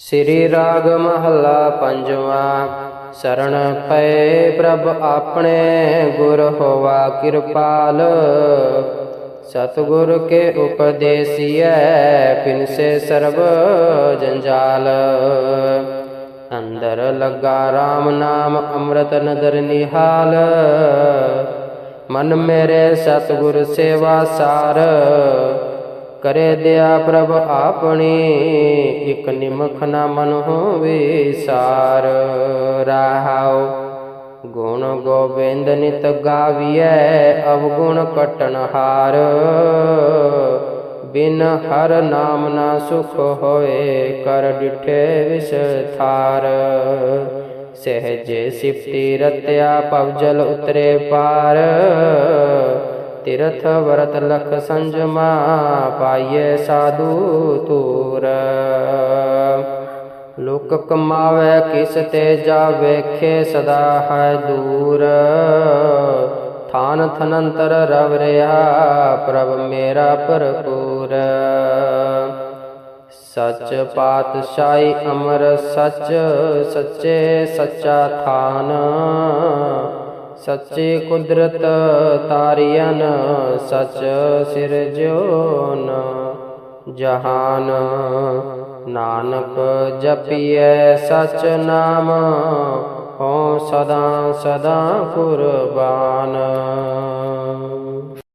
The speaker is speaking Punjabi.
ਸ੍ਰੀ ਰਾਗ ਮਹੱਲਾ ਪੰਜਵਾਂ ਸਰਣ ਪਏ ਪ੍ਰਭ ਆਪਣੇ ਗੁਰ ਹੋਵਾ ਕਿਰਪਾਲ। ਸਤਿਗੁਰ ਕੇ ਉਪਦੇਸੀਐ ਪਿਨਸੇ ਸਰਬ ਜੰਜਾਲ। ਅੰਦਰ ਲੱਗਾ RAM ਨਾਮ ਅੰਮ੍ਰਿਤ ਨਦਰ ਨਿਹਾਲ। ਮਨ ਮੇਰੇ ਸਤਿਗੁਰ ਸੇਵਾ ਸਾਰ ਕਰੇ ਦਿਆ ਪ੍ਰਭ ਆਪਣੀ, ਇਕ ਨਿਮਖ ਨਾ ਮਨ ਹੋਵੇ ਸਾਰ। ਰਹਾਉ, ਗੁਣ ਗੋਬਿੰਦ ਨਿਤ ਗਾਵੀਐ, ਅਵਗੁਣ ਕਟਣ ਹਾਰ। ਬਿਨ ਹਰ ਨਾਮ ਨਾ ਸੁਖ ਹੋਏ, ਕਰ ਡਿਠੇ ਵਿਸਥਾਰ ਸਹਿਜੇ ਸਿਫਤੀ ਰਤਿਆ ਪਵਜਲ ਉਤਰੇ ਪਾਰ। ਤਿਰਥ ਵਰਤ ਲਖ ਸੰਜਮਾ ਪਾਈਏ ਸਾਧੂ ਤੂਰ। ਲੋਕ ਕਮਾਵੇ, ਕਿਸ ਤੇ ਜਾ ਵੇਖੇ ਸਦਾ ਹੈ ਦੂਰ। ਥਾਨ ਥਨੰਤਰ ਰਵ ਰਿਹਾ ਪ੍ਰਭ ਮੇਰਾ ਭਰਪੂਰ। ਸਚ ਪਾਤਸ਼ਾਹੀ ਅਮਰ ਸਚ, ਸੱਚੇ ਸੱਚਾ ਥਾਨ। ਸੱਚੇ ਕੁਦਰਤ ਤਾਰਿਆਨ ਸਚ ਸਿਰਜੋਨ। ਜਹਾਨ ਨਾਨਕ ਜਪੀਐ ਸਚ ਨਾਮ ਹੋ ਸਦਾ ਸਦਾ ਕੁਰਬਾਨ।